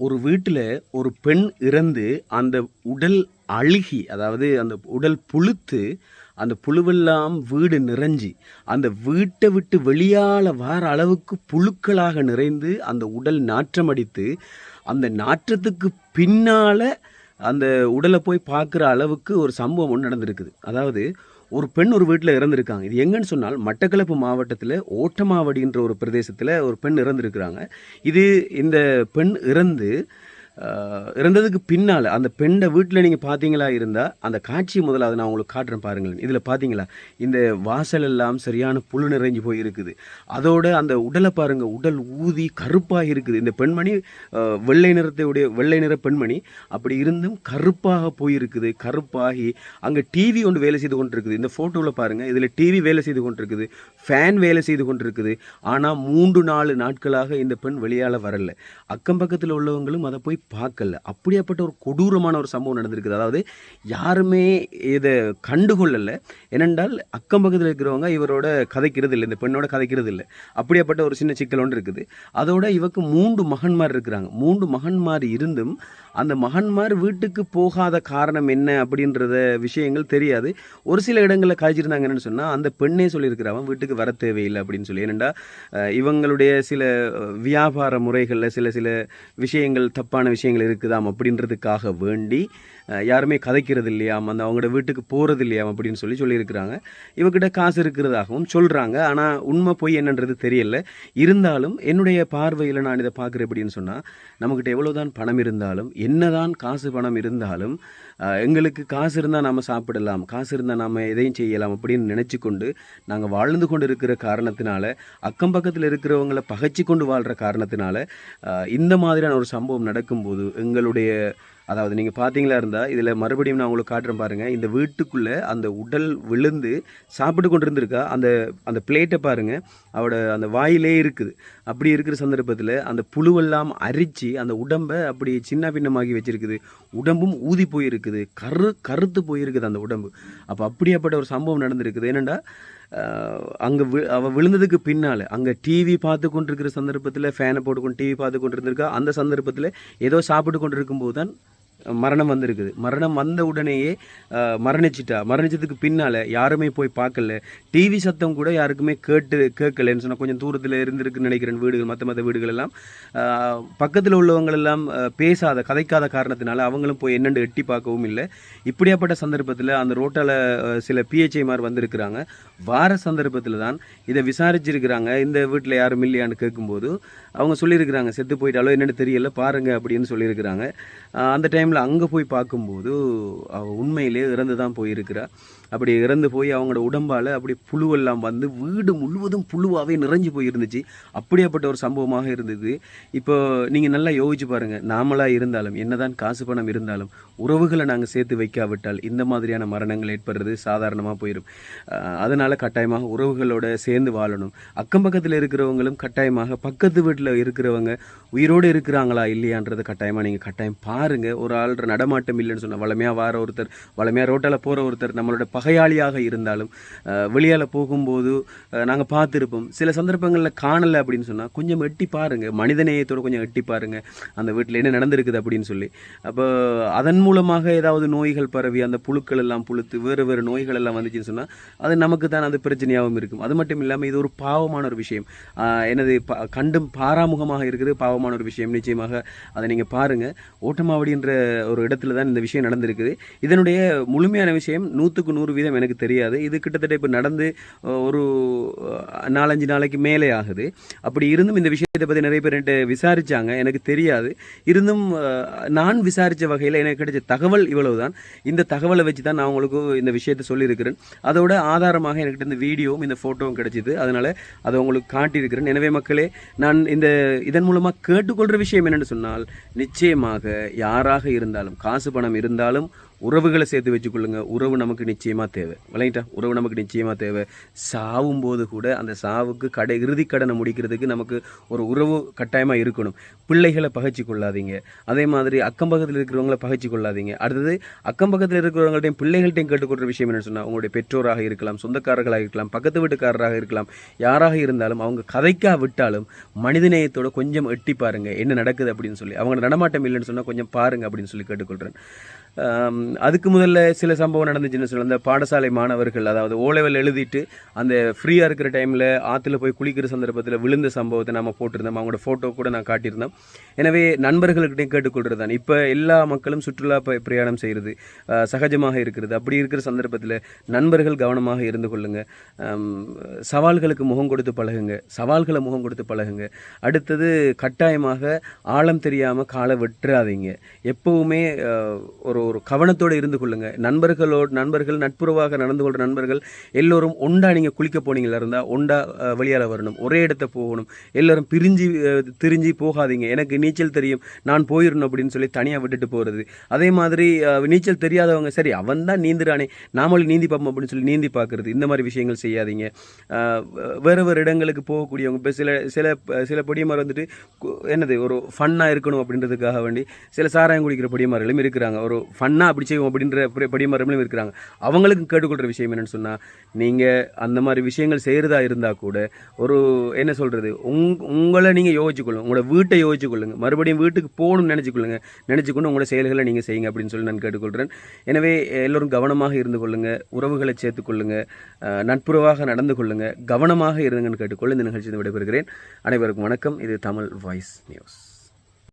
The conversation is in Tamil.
ஒரு வீட்டில் ஒரு பெண் இறந்து அந்த உடல் அழுகி அதாவது அந்த உடல் புழுத்து அந்த புழுவெல்லாம் வீடு நிறைஞ்சி அந்த வீட்டை விட்டு வெளியால் வர அளவுக்கு புழுக்களாக நிறைந்து அந்த உடல் நாற்றமடித்து அந்த நாற்றத்துக்கு பின்னால் அந்த உடலை போய் பார்க்குற அளவுக்கு ஒரு சம்பவம் ஒன்று நடந்திருக்குது. அதாவது ஒரு பெண் ஒரு வீட்டில் இறந்துருக்காங்க. இது எங்கன்னு சொன்னால் மட்டக்களப்பு மாவட்டத்தில் ஓட்டமாவடின்ற ஒரு பிரதேசத்தில் ஒரு பெண் இறந்துருக்குறாங்க. இது இந்த பெண் இறந்து இறந்ததுக்கு பின்னால் அந்த பெண்ணை வீட்டில் நீங்கள் பார்த்தீங்களா இருந்தால் அந்த காட்சி முதலாவது நான் உங்களுக்கு காட்டுறேன் பாருங்களேன். இதில் பார்த்தீங்களா இந்த வாசல் எல்லாம் சரியான புழு நிறைஞ்சு போய் இருக்குது. அதோட அந்த உடலை பாருங்கள் உடல் ஊதி கருப்பாக இருக்குது. இந்த பெண்மணி வெள்ளை நிறத்தையுடைய வெள்ளை நிற பெண்மணி அப்படி இருந்தும் கருப்பாக போயிருக்குது. கருப்பாகி அங்கே டிவி ஒன்று வேலை செய்து கொண்டிருக்குது. இந்த ஃபோட்டோவில் பாருங்கள் இதில் டிவி வேலை செய்து கொண்டிருக்குது. ஃபேன் வேலை செய்து கொண்டிருக்குது. ஆனால் மூன்று நாலு நாட்களாக இந்த பெண் வெளியால் வரல. அக்கம் பக்கத்தில் உள்ளவங்களும் அதை போய் பார்க்கல. அப்படியாப்பட்ட ஒரு கொடூரமான ஒரு சம்பவம் நடந்திருக்குது. அதாவது யாருமே இதை கண்டுகொள்ளலை. ஏனென்றால் அக்கம் பக்கத்தில் இருக்கிறவங்க இவரோட கதைக்கிறது இல்லை இந்த பெண்ணோட கதைக்கிறது இல்லை அப்படியாப்பட்ட ஒரு சின்ன சிக்கல் ஒன்று இருக்குது. அதோட இவக்கு மூன்று மகன்மார் இருக்கிறாங்க. மூன்று மகன்மார் இருந்தும் அந்த மகன்மார் வீட்டுக்கு போகாத காரணம் என்ன அப்படின்றத விஷயங்கள் தெரியாது. ஒரு சில இடங்களில் காய்ச்சிருந்தாங்க என்னென்னு சொன்னால் அந்த பெண்ணே சொல்லியிருக்கிறான் வீட்டுக்கு வர தேவையில்லை அப்படின்னு சொல்லி. ஏனெண்டா இவங்களுடைய சில வியாபார முறைகளில் சில சில விஷயங்கள் தப்பான விஷயங்கள் இருக்குதாம் அப்படின்றதுக்காக வேண்டி யாருமே கதைக்கிறது இல்லையாம் அந்த அவங்களோட வீட்டுக்கு போகிறது இல்லையாம் அப்படின்னு சொல்லி சொல்லியிருக்கிறாங்க. இவங்கிட்ட காசு இருக்கிறதாகவும் சொல்கிறாங்க ஆனால் உண்மை பொய் என்னன்றது தெரியல. இருந்தாலும் என்னுடைய பார்வையில் நான் இதை பார்க்குறேன் அப்படின்னு சொன்னால் நம்மக்கிட்ட எவ்வளோதான் பணம் இருந்தாலும் என்னதான் காசு பணம் இருந்தாலும் எங்களுக்கு காசு இருந்தால் நாம் சாப்பிடலாம் காசு இருந்தால் நாம் எதையும் செய்யலாம் அப்படின்னு நினச்சி கொண்டு நாங்கள் வாழ்ந்து கொண்டு இருக்கிற காரணத்தினால அக்கம் பக்கத்தில் இருக்கிறவங்கள பகைச்சி கொண்டு வாழ்கிற காரணத்தினால இந்த மாதிரியான ஒரு சம்பவம் நடக்கும்போது எங்களுடைய அதாவது நீங்கள் பார்த்தீங்களா இருந்தால் இதில் மறுபடியும் நான் உங்களுக்கு காட்டுறேன் பாருங்கள் இந்த வீட்டுக்குள்ளே அந்த உடல் விழுந்து சாப்பிட்டு கொண்டு இருந்திருக்கா அந்த அந்த பிளேட்டை பாருங்கள் அவட அந்த வாயிலே இருக்குது. அப்படி இருக்கிற சந்தர்ப்பத்தில் அந்த புழுவெல்லாம் அரித்து அந்த உடம்பை அப்படி சின்ன பின்னமாகி வச்சுருக்குது. உடம்பும் ஊதி போயிருக்குது. கரு கருத்து போயிருக்குது அந்த உடம்பு. அப்போ அப்படியாப்பட்ட ஒரு சம்பவம் நடந்திருக்குது. என்னென்னா அங்கே வி அவள் விழுந்ததுக்கு பின்னால் அங்கே டிவி பார்த்து கொண்டிருக்கிற சந்தர்ப்பத்தில் ஃபேனை போட்டுக்கொண்டு டிவி பார்த்து கொண்டு இருந்திருக்கா அந்த சந்தர்ப்பத்தில் ஏதோ சாப்பிட்டு கொண்டு இருக்கும்போது தான் மரணம் வந்திருக்குது. மரணம் வந்த உடனேயே மரணிச்சிட்டா. மரணிச்சதுக்கு பின்னால் யாருமே போய் பார்க்கல. டிவி சத்தம் கூட யாருக்குமே கேட்டு கேட்கலன்னு சொன்னால் கொஞ்சம் தூரத்தில் இருந்திருக்குன்னு நினைக்கிறேன் வீடுகள் மற்ற மற்ற வீடுகள் எல்லாம். பக்கத்தில் உள்ளவங்களெல்லாம் பேசாத கதைக்காத காரணத்தினால அவங்களும் போய் என்னென்னு எட்டி பார்க்கவும் இல்லை. இப்படியாப்பட்ட சந்தர்ப்பத்தில் அந்த ரோட்டால் சில பிஹெச்ஐமார் வந்திருக்கிறாங்க. வார சந்தர்ப்பத்தில் தான் இதை விசாரிச்சிருக்கிறாங்க. இந்த வீட்டில் யாரும் இல்லையான்னு கேட்கும்போது அவங்க சொல்லியிருக்கிறாங்க செத்து போயிட்டாலோ என்னென்னு தெரியல பாருங்க அப்படின்னு சொல்லியிருக்கிறாங்க. அந்த டைமில் அங்கே போய் பார்க்கும்போது அவள் உண்மையிலே இறந்து தான் போயிருக்கிறா. அப்படி இறந்து போய் அவங்களோட உடம்பால் அப்படி புழுவெல்லாம் வந்து வீடு முழுவதும் புழுவாகவே நிறைஞ்சு போயிருந்துச்சு. அப்படியாப்பட்ட ஒரு சம்பவமாக இருந்தது. இப்போ நீங்கள் நல்லா யோசிச்சு பாருங்கள் நாமளாக இருந்தாலும் என்னதான் காசு பணம் இருந்தாலும் உறவுகளை நாங்கள் சேர்த்து வைக்காவிட்டால் இந்த மாதிரியான மரணங்கள் ஏற்படுறது சாதாரணமாக போயிடும் அதனால் கட்டாயமாக உறவுகளோட சேர்ந்து வாழணும். அக்கம் பக்கத்தில் இருக்கிறவங்களும் கட்டாயமாக பக்கத்து வீட்டில் இருக்கிறவங்க உயிரோடு இருக்கிறாங்களா இல்லையான்றதை கட்டாயமாக நீங்கள் கட்டாயம் பாருங்கள் ஒரு ஆள் நடமாட்டம் இல்லைன்னு சொன்னால் வளமையாக வார ஒருத்தர் வளமையாக ரோட்டில் போகிற ஒருத்தர் நம்மளோட பகையாளியாக இருந்தாலும் வெளியால் போகும்போது நாங்கள் பார்த்துருப்போம். சில சந்தர்ப்பங்களில் காணலை அப்படின்னு சொன்னால் கொஞ்சம் எட்டி பாருங்கள் மனிதநேயத்தோட கொஞ்சம் எட்டி பாருங்கள் அந்த வீட்டில் என்ன நடந்திருக்குது அப்படின்னு சொல்லி. அப்போ அதன் மூலமாக ஏதாவது நோய்கள் பரவி அந்த புழுக்கள் எல்லாம் புழுத்து வேறு வேறு நோய்கள் எல்லாம் வந்துச்சுன்னு சொன்னால் அது நமக்கு தான் அது பிரச்சனையாகவும் இருக்கும். அது மட்டும் இல்லாமல் இது ஒரு பாவமான ஒரு விஷயம். எனது கண்டும் பாராமுகமாக இருக்குது பாவமான ஒரு விஷயம். நிச்சயமாக அதை நீங்கள் பாருங்கள் ஓட்டமாவடின்ற ஒரு இடத்துல தான் இந்த விஷயம் நடந்திருக்குது. இதனுடைய முழுமையான விஷயம் நூற்றுக்கு நூறு வீதம் எனக்கு தெரியாது. இது கிட்டத்தட்ட இப்போ நடந்து ஒரு நாலஞ்சு நாளைக்கு மேலே ஆகுது. அப்படி இருந்தும் இந்த விஷயத்தை பற்றி நிறைய பேர் என்கிட்ட விசாரிச்சாங்க. எனக்கு தெரியாது. இருந்தும் நான் விசாரித்த வகையில் எனக்கு கிடைச்ச தகவல் இவ்வளவு தான் இந்த தகவலை வச்சு தான் நான் உங்களுக்கு இந்த விஷயத்தை சொல்லியிருக்கிறேன். அதோட ஆதாரமாக என்கிட்ட இந்த வீடியோவும் இந்த ஃபோட்டோவும் கிடைச்சிது. அதனால் அதை உங்களுக்கு காட்டியிருக்கிறேன். எனவே மக்களே நான் இந்த இதன் மூலமாக கேட்டுக்கொள்கிற விஷயம் என்னென்னு சொன்னால் நிச்சயமாக யாராக இருந்தாலும் காசு பணம் இருந்தாலும் உறவுகளை சேர்த்து வச்சுக்கொள்ளுங்க. உறவு நமக்கு நிச்சயமாக தேவை. விளங்கிட்டா? உறவு நமக்கு நிச்சயமாக தேவை. சாவும் போது கூட அந்த சாவுக்கு கடை இறுதி கடனை முடிக்கிறதுக்கு நமக்கு ஒரு உறவு கட்டாயமாக இருக்கணும். பிள்ளைகளை பகச்சு கொள்ளாதீங்க அதே மாதிரி அக்கம் பக்கத்தில் இருக்கிறவங்கள பகச்சு கொள்ளாதீங்க அடுத்தது அக்கம் பக்கத்தில் இருக்கிறவங்கள்ட்டையும் பிள்ளைகள்ட்டையும் கேட்டுக்கொள்கிற விஷயம் என்ன சொன்னால் உங்களுடைய பெற்றோராக இருக்கலாம் சொந்தக்காரர்களாக இருக்கலாம் பக்கத்து வீட்டுக்காரராக இருக்கலாம் யாராக இருந்தாலும் அவங்க கதைக்கா விட்டாலும் மனிதநேயத்தோட கொஞ்சம் எட்டி பாருங்க என்ன நடக்குது அப்படின்னு சொல்லி. அவங்க நடமாட்டம் இல்லைன்னு சொன்னால் கொஞ்சம் பாருங்க அப்படின்னு சொல்லி கேட்டுக்கொள்கிறேன் அதுக்கு முதல்ல சில சம்பவம் நடந்துச்சுன்னு சொல்லி அந்த பாடசாலை மாணவர்கள் அதாவது ஓலெவல் எழுதிட்டு அந்த ஃப்ரீயாக இருக்கிற டைமில் ஆற்றுல போய் குளிக்கிற சந்தர்ப்பத்தில் விழுந்த சம்பவத்தை நம்ம போட்டிருந்தோம். அவங்களோட ஃபோட்டோ கூட நான் காட்டியிருந்தோம். எனவே நண்பர்களுக்கிட்டையும் கேட்டுக்கொள்கிறது தான். இப்போ எல்லா மக்களும் சுற்றுலா பிரயாணம் செய்கிறது சகஜமாக இருக்கிறது. அப்படி இருக்கிற சந்தர்ப்பத்தில் நண்பர்கள் கவனமாக இருந்து கொள்ளுங்க. சவால்களுக்கு முகம் கொடுத்து பழகுங்க. சவால்களை முகம் கொடுத்து பழகுங்க. அடுத்தது கட்டாயமாக ஆழம் தெரியாமல் காலை வெட்டுறாதீங்க. எப்போவுமே ஒரு ஒரு கவனத்தோடு இருந்து கொள்ளுங்கள் நண்பர்களோடு நண்பர்கள் நட்புறவாக நடந்து கொள்கிற நண்பர்கள் எல்லோரும் ஒண்டா நீங்கள் குளிக்க போனீங்களா இருந்தால் ஒண்டா வெளியால் வரணும். ஒரே இடத்த போகணும். எல்லோரும் பிரிஞ்சு திரிஞ்சு போகாதீங்க. எனக்கு நீச்சல் தெரியும். நான் போயிடணும் அப்படின்னு சொல்லி தனியாக விட்டுட்டு போகிறது அதே மாதிரி நீச்சல் தெரியாதவங்க சரி அவன் தான் நீந்துறானே. நாமளும் நீந்தி பார்ப்போம் அப்படின்னு சொல்லி நீந்தி பார்க்குறது. இந்த மாதிரி விஷயங்கள் செய்யாதீங்க. வேறு வேறு இடங்களுக்கு போகக்கூடியவங்க இப்போ சில சில சில பொடியமார் வந்துட்டு என்னது ஒரு ஃபன்னாக இருக்கணும் அப்படின்றதுக்காக வேண்டி சில சாராயம் குடிக்கிற பொடியமார்களும் இருக்கிறாங்க. ஒரு ஃபன்னாக அப்படி செய்வோம் அப்படின்ற பொடி- பொடியமார்களும் இருக்கிறாங்க. அவங்களுக்கு கேட்டுக்கொள்கிற விஷயம் என்னென்னு சொன்னால் நீங்கள் அந்த மாதிரி விஷயங்கள் செய்கிறதா இருந்தால் கூட ஒரு என்ன சொல்கிறது உங் உங்களை நீங்கள் யோசிச்சுக்கொள்ளுங்க. உங்களோட வீட்டை யோசிச்சுக்கொள்ளுங்க. மறுபடியும் வீட்டுக்கு போகணும்னு நினச்சிக்கொள்ளுங்க. நினச்சிக்கொண்டு உங்களோட செயல்களை நீங்கள் செய்யுங்க அப்படின்னு சொல்லி நான் கேட்டுக்கொள்கிறேன் எனவே எல்லோரும் கவனமாக இருந்து கொள்ளுங்கள் உறவுகளை சேர்த்துக்கொள்ளுங்க நட்புறவாக நடந்து கொள்ளுங்கள் கவனமாக இருங்கன்னு கேட்டுக்கொள்ள இந்த நிகழ்ச்சியை விடைபெறுகிறேன். அனைவருக்கும் வணக்கம். இது தமிழ் வாய்ஸ் நியூஸ்.